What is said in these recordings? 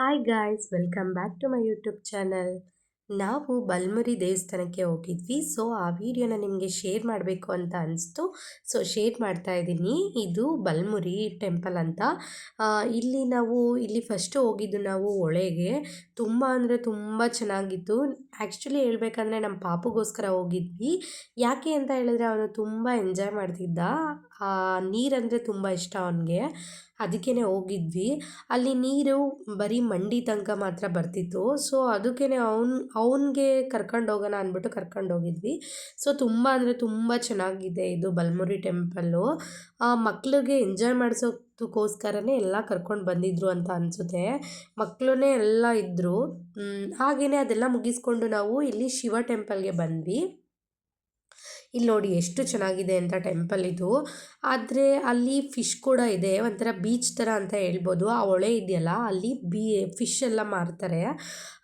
Hi guys welcome back to my YouTube channel ನಾವು ಬಲ್ಮುರಿ ದೇವಸ್ಥಾನಕ್ಕೆ ಹೋಗಿದ್ವಿ. ಸೊ ಆ ವಿಡಿಯೋನ ನಿಮಗೆ ಶೇರ್ ಮಾಡಬೇಕು ಅಂತ ಅನಿಸ್ತು. ಸೊ ಶೇರ್ ಮಾಡ್ತಾ ಇದ್ದೀನಿ. ಇದು ಬಲ್ಮುರಿ ಟೆಂಪಲ್ ಅಂತ. ಇಲ್ಲಿ ನಾವು, ಇಲ್ಲಿ ಫಸ್ಟು ಹೋಗಿದ್ದು ನಾವು ಒಳಗೆ ತುಂಬ ಅಂದರೆ ತುಂಬ ಚೆನ್ನಾಗಿತ್ತು. ಆ್ಯಕ್ಚುಲಿ ಹೇಳ್ಬೇಕಂದ್ರೆ ನಮ್ಮ ಪಾಪುಗೋಸ್ಕರ ಹೋಗಿದ್ವಿ. ಯಾಕೆ ಅಂತ ಹೇಳಿದ್ರೆ ಅವನು ತುಂಬ ಎಂಜಾಯ್ ಮಾಡ್ತಿದ್ದ. ನೀರಂದರೆ ತುಂಬ ಇಷ್ಟ ಅವನಿಗೆ. ಅದಕ್ಕೇ ಹೋಗಿದ್ವಿ. ಅಲ್ಲಿ ನೀರು ಬರೀ ಮಂಡಿ ತನಕ ಮಾತ್ರ ಬರ್ತಿತ್ತು. ಸೊ ಅದಕ್ಕೇ ಅವ್ನು, ಅವನಿಗೆ ಕರ್ಕೊಂಡು ಹೋಗೋಣ ಅಂದ್ಬಿಟ್ಟು ಕರ್ಕೊಂಡು ಹೋಗಿದ್ವಿ. ಸೊ ತುಂಬ ಅಂದರೆ ತುಂಬ ಚೆನ್ನಾಗಿದೆ ಇದು ಬಲ್ಮುರಿ ಟೆಂಪಲ್ಲು ಮಕ್ಳಿಗೆ ಎಂಜಾಯ್ ಮಾಡಿಸೋದಕ್ಕೋಸ್ಕರನೇ ಎಲ್ಲ ಕರ್ಕೊಂಡು ಬಂದಿದ್ರು ಅಂತ ಅನಿಸುತ್ತೆ. ಮಕ್ಕಳೇ ಎಲ್ಲ ಇದ್ದರು ಹಾಗೆಯೇ ಅದೆಲ್ಲ ಮುಗಿಸ್ಕೊಂಡು ನಾವು ಇಲ್ಲಿ ಶಿವ ಟೆಂಪಲ್ಗೆ ಬಂದ್ವಿ. ಇಲ್ಲಿ ನೋಡಿ ಎಷ್ಟು ಚೆನ್ನಾಗಿದೆ ಅಂತ ಟೆಂಪಲ್ ಇದು. ಆದರೆ ಅಲ್ಲಿ ಫಿಶ್ ಕೂಡ ಇದೆ, ಒಂಥರ ಬೀಚ್ ಥರ ಅಂತ ಹೇಳ್ಬೋದು. ಆ ಹೊಳೆ ಇದೆಯಲ್ಲ, ಅಲ್ಲಿ ಬೀ, ಫಿಶ್ ಎಲ್ಲ ಮಾರ್ತಾರೆ.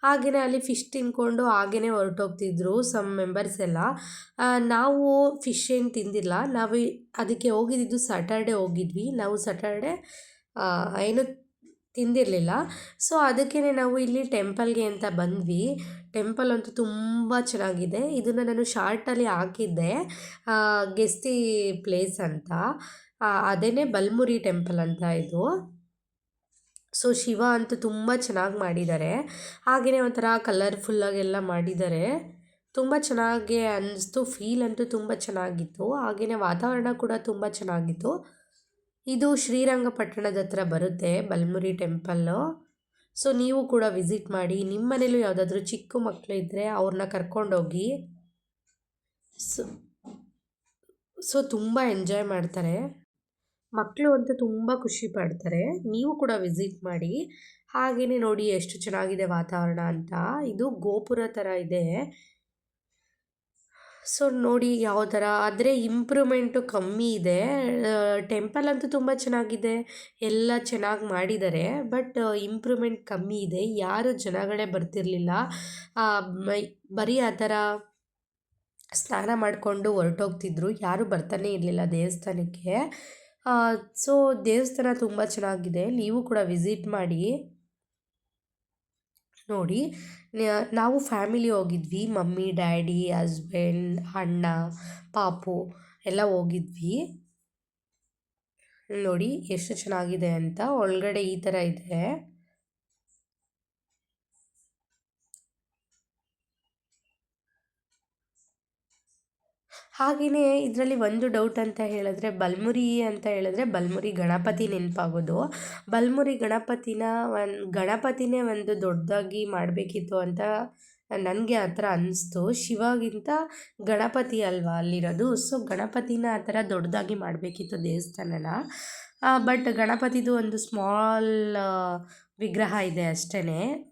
ಹಾಗೆಯೇ ಅಲ್ಲಿ ಫಿಶ್ ತಿನ್ಕೊಂಡು ಹಾಗೆಯೇ ಹೊರಟೋಗ್ತಿದ್ರು ಸಮ್ ಮೆಂಬರ್ಸ್ ಎಲ್ಲ. ನಾವು ಫಿಶ್ ಏನು ತಿಂದಿಲ್ಲ. ನಾವು ಅದಕ್ಕೆ ಹೋಗಿದ್ದು ಸ್ಯಾಟರ್ಡೆ ಹೋಗಿದ್ವಿ. ನಾವು ಸ್ಯಾಟರ್ಡೆ ಏನು ತಿಂದಿರಲಿಲ್ಲ. ಸೊ ಅದಕ್ಕೇ ನಾವು ಇಲ್ಲಿ ಟೆಂಪಲ್ಗೆ ಅಂತ ಬಂದ್ವಿ. ಟೆಂಪಲ್ ಅಂತೂ ತುಂಬ ಚೆನ್ನಾಗಿದೆ. ಇದನ್ನು ನಾನು ಶಾರ್ಟಲ್ಲಿ ಹಾಕಿದ್ದೆ ಗೆಸ್ತಿ ಪ್ಲೇಸ್ ಅಂತ. ಅದೇ ಬಲ್ಮುರಿ ಟೆಂಪಲ್ ಅಂತ ಇದು. ಸೊ ಶಿವ ಅಂತೂ ತುಂಬ ಚೆನ್ನಾಗಿ ಮಾಡಿದ್ದಾರೆ. ಹಾಗೆಯೇ ಒಂಥರ ಕಲರ್ಫುಲ್ಲಾಗೆಲ್ಲ ಮಾಡಿದ್ದಾರೆ. ತುಂಬ ಚೆನ್ನಾಗಿ ಅನ್ನಿಸ್ತು ಫೀಲ್ ಅಂತೂ ತುಂಬ ಚೆನ್ನಾಗಿತ್ತು. ಹಾಗೆಯೇ ವಾತಾವರಣ ಕೂಡ ತುಂಬ ಚೆನ್ನಾಗಿತ್ತು. ಇದು ಶ್ರೀರಂಗಪಟ್ಟಣದ ಹತ್ರ ಬರುತ್ತೆ, ಬಲ್ಮುರಿ ಟೆಂಪಲ್ಲು. ಸೊ ನೀವು ಕೂಡ ವಿಸಿಟ್ ಮಾಡಿ ನಿಮ್ಮ ಮನೇಲೂ ಯಾವುದಾದ್ರೂ ಚಿಕ್ಕ ಮಕ್ಕಳು ಇದ್ದರೆ ಅವ್ರನ್ನ ಕರ್ಕೊಂಡೋಗಿ, ಸೊ ಸೊ ತುಂಬ ಎಂಜಾಯ್ ಮಾಡ್ತಾರೆ. ಮಕ್ಕಳು ಅಂತೂ ತುಂಬ ಖುಷಿ ಪಡ್ತಾರೆ. ನೀವು ಕೂಡ ವಿಸಿಟ್ ಮಾಡಿ ಹಾಗೆಯೇ ನೋಡಿ ಎಷ್ಟು ಚೆನ್ನಾಗಿದೆ ವಾತಾವರಣ ಅಂತ. ಇದು ಗೋಪುರ ಥರ ಇದೆ. ಸೊ ನೋಡಿ ಯಾವ ಥರ. ಆದರೆ ಇಂಪ್ರೂವ್ಮೆಂಟು ಕಮ್ಮಿ ಇದೆ. ಟೆಂಪಲ್ ಅಂತೂ ತುಂಬ ಚೆನ್ನಾಗಿದೆ. ಎಲ್ಲ ಚೆನ್ನಾಗಿ ಮಾಡಿದ್ದಾರೆ. ಬಟ್ ಇಂಪ್ರೂವ್ಮೆಂಟ್ ಕಮ್ಮಿ ಇದೆ. ಯಾರು ಜನಗಳೇ ಬರ್ತಿರಲಿಲ್ಲ. ಬರೀ ಆ ಥರ ಸ್ನಾನ ಮಾಡಿಕೊಂಡು ಹೊರಟೋಗ್ತಿದ್ರು. ಯಾರೂ ಬರ್ತಾನೆ ಇರಲಿಲ್ಲ ದೇವಸ್ಥಾನಕ್ಕೆ. ಸೊ ದೇವಸ್ಥಾನ ತುಂಬ ಚೆನ್ನಾಗಿದೆ. ನೀವು ಕೂಡ ವಿಸಿಟ್ ಮಾಡಿ. ನೋಡಿ ನಾವು ಫ್ಯಾಮಿಲಿ ಹೋಗಿದ್ವಿ. ಮಮ್ಮಿ, ಡ್ಯಾಡಿ ಹಸ್ಬೆಂಡ್ ಅಣ್ಣ, ಪಾಪು ಎಲ್ಲ ಹೋಗಿದ್ವಿ. ನೋಡಿ, ಎಷ್ಟು ಚೆನ್ನಾಗಿದೆ ಅಂತ. ಒಳಗಡೆ ಈ ಥರ ಇದೆ. ಹಾಗೆಯೇ ಇದರಲ್ಲಿ ಒಂದು ಡೌಟ್ ಅಂತ ಹೇಳಿದ್ರೆ ಬಲ್ಮುರಿ ಅಂತ ಹೇಳಿದ್ರೆ ಬಲ್ಮುರಿ ಗಣಪತಿ ನೆನಪಾಗೋದು. ಬಲ್ಮುರಿ ಗಣಪತಿನ ಒಂದು ಗಣಪತಿನೇ ಒಂದು ದೊಡ್ಡದಾಗಿ ಮಾಡಬೇಕಿತ್ತು ಅಂತ ನನಗೆ ಆ ಥರ ಅನ್ನಿಸ್ತು ಶಿವಗಿಂತ ಗಣಪತಿ ಅಲ್ವಾ ಅಲ್ಲಿರೋದು? ಸೊ ಗಣಪತಿನ ಆ ಥರ ದೊಡ್ಡದಾಗಿ ಮಾಡಬೇಕಿತ್ತು ದೇವಸ್ಥಾನನ. ಬಟ್ ಗಣಪತಿದು ಒಂದು ಸ್ಮಾಲ್ ವಿಗ್ರಹ ಇದೆ ಅಷ್ಟೇ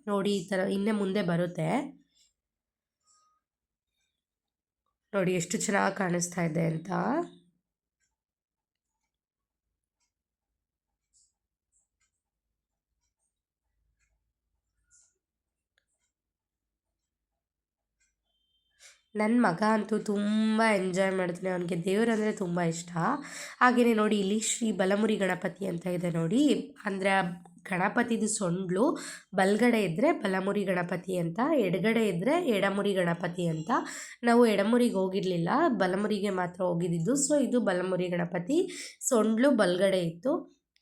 ನೋಡಿ ಈ ಥರ ಇನ್ನೇ ಮುಂದೆ ಬರುತ್ತೆ. ನೋಡಿ, ಎಷ್ಟು ಚೆನ್ನಾಗಿ ಕಾಣಿಸ್ತಾ ಇದೆ ಅಂತ. ನನ್ನ ಮಗ ಅಂತೂ ತುಂಬ ಎಂಜಾಯ್ ಮಾಡ್ತಾನೆ. ಅವನಿಗೆ ದೇವರಂದರೆ ತುಂಬ ಇಷ್ಟ. ಹಾಗೆಯೇ ನೋಡಿ, ಇಲ್ಲಿ ಶ್ರೀ ಬಲಮುರಿ ಗಣಪತಿ ಅಂತ ಇದೆ ನೋಡಿ. ಅಂದರೆ ಗಣಪತಿದು ಸೊಂಡ್ಲು, ಬಲಗಡೆ ಇದ್ದರೆ ಬಲಮುರಿ ಗಣಪತಿ ಅಂತ, ಎಡಗಡೆ ಇದ್ದರೆ ಎಡಮುರಿ ಗಣಪತಿ ಅಂತ. ನಾವು ಎಡಮುರಿಗೆ ಹೋಗಿರಲಿಲ್ಲ, ಬಲಮುರಿಗೆ ಮಾತ್ರ ಹೋಗಿದ್ದಿದ್ದು. ಸೊ ಇದು ಬಲಮುರಿ ಗಣಪತಿ. ಸೊಂಡ್ಲು ಬಲಗಡೆ ಇತ್ತು.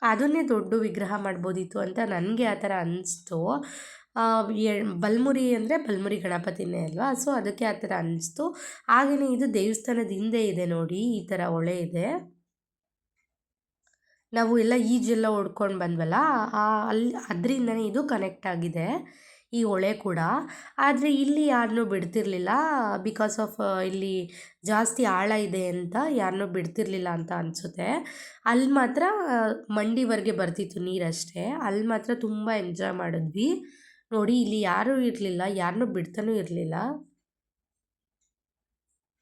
ಅದನ್ನೇ ದೊಡ್ಡ ವಿಗ್ರಹ ಮಾಡ್ಬೋದಿತ್ತು ಅಂತ ನನಗೆ ಆ ಥರ ಅನ್ನಿಸ್ತು ಬಲ್ಮುರಿ ಅಂದರೆ ಬಲ್ಮುರಿ ಗಣಪತಿನೇ ಅಲ್ವಾ? ಸೊ ಅದಕ್ಕೆ ಆ ಥರ ಅನ್ನಿಸ್ತು ಹಾಗೆಯೇ ಇದು ದೇವಸ್ಥಾನದ ಹಿಂದೆ ಇದೆ ನೋಡಿ, ಈ ಥರ ಹೊಳೆ ಇದೆ. ನಾವು ಎಲ್ಲ ಈಜೆಲ್ಲ ಹೊಡ್ಕೊಂಡು ಬಂದ್ವಲ್ಲ ಅಲ್ಲಿ ಅದರಿಂದನೇ ಇದು ಕನೆಕ್ಟ್ ಆಗಿದೆ, ಈ ಹೊಳೆ ಕೂಡ. ಆದರೆ ಇಲ್ಲಿ ಯಾರನ್ನೂ ಬಿಡ್ತಿರ್ಲಿಲ್ಲ ಬಿಕಾಸ್ ಆಫ್ ಇಲ್ಲಿ ಜಾಸ್ತಿ ಆಳ ಇದೆ ಅಂತ ಯಾರನ್ನೂ ಬಿಡ್ತಿರ್ಲಿಲ್ಲ ಅಂತ ಅನಿಸುತ್ತೆ. ಅಲ್ಲಿ ಮಾತ್ರ ಮಂಡಿವರೆಗೆ ಬರ್ತಿತ್ತು ನೀರಷ್ಟೇ ಅಲ್ಲಿ ಮಾತ್ರ ತುಂಬ ಎಂಜಾಯ್ ಮಾಡಿದ್ವಿ. ನೋಡಿ, ಇಲ್ಲಿ ಯಾರೂ ಇರಲಿಲ್ಲ ಯಾರನ್ನೂ ಬಿಡ್ತಾನೂ ಇರಲಿಲ್ಲ.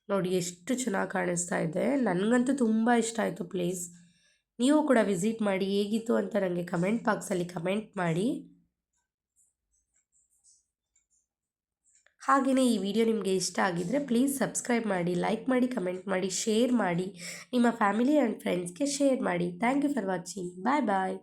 ನೋಡಿ, ಎಷ್ಟು ಚೆನ್ನಾಗಿ ಕಾಣಿಸ್ತಾ ಇದೆ. ನನಗಂತೂ ತುಂಬ ಇಷ್ಟ ಆಯಿತು ಪ್ಲೇಸ್ ನೀವು ಕೂಡ ವಿಸಿಟ್ ಮಾಡಿ ಹೇಗಿತ್ತು ಅಂತ ನನಗೆ ಕಮೆಂಟ್ ಬಾಕ್ಸಲ್ಲಿ ಕಮೆಂಟ್ ಮಾಡಿ. ಹಾಗೆಯೇ ಈ ವಿಡಿಯೋ ನಿಮಗೆ ಇಷ್ಟ ಆಗಿದ್ದರೆ ಪ್ಲೀಸ್ ಸಬ್ಸ್ಕ್ರೈಬ್ ಮಾಡಿ ಲೈಕ್ ಮಾಡಿ ಕಮೆಂಟ್ ಮಾಡಿ ಶೇರ್ ಮಾಡಿ, ನಿಮ್ಮ ಫ್ಯಾಮಿಲಿ ಆ್ಯಂಡ್ ಫ್ರೆಂಡ್ಸ್ಗೆ ಶೇರ್ ಮಾಡಿ. Thank you for watching bye bye